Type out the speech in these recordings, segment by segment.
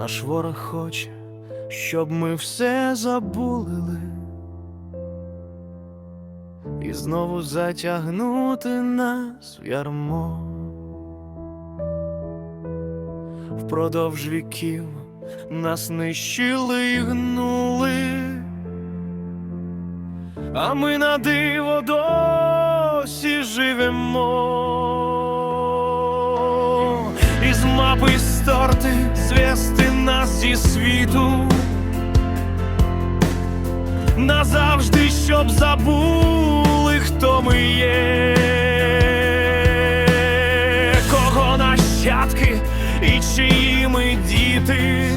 Наш ворог хоче, щоб ми все забулили і знову затягнути нас в ярмо. Впродовж віків нас нищили і гнули, а ми на диво досі живемо. Із мапи стерти, звести нас зі світу. Назавжди, щоб забули, хто ми є, кого нащадки і чиї ми діти.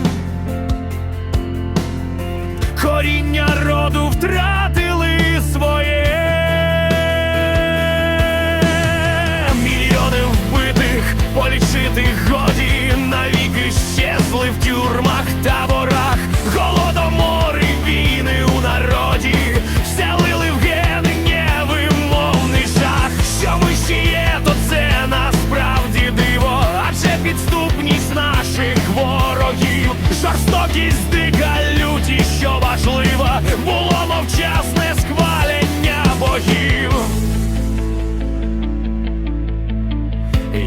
Коріння роду втратили жорстокість дика люті, що важлива, було мовчасне схвалення богів.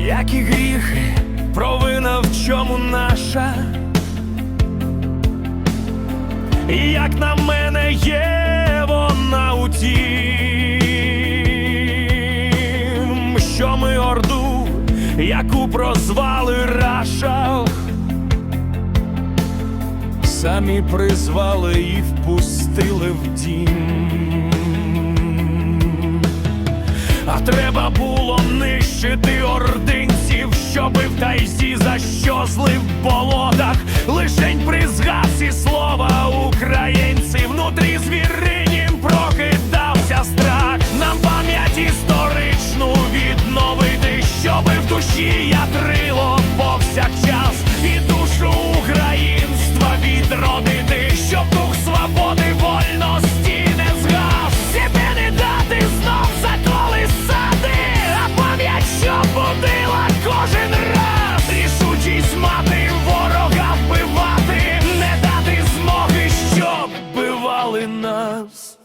Які гріхи, провина в чому наша? І Як на мене є вона у тім, що ми орду, яку прозвали Раша, самі призвали і впустили в дім, а треба було нищити ординців, щоби в тайзі защозли в болотах, лишень при згасі слова українці внутрі звіринім прокидався страх, нам пам'ять історичну відновити, щоби в душі. nas.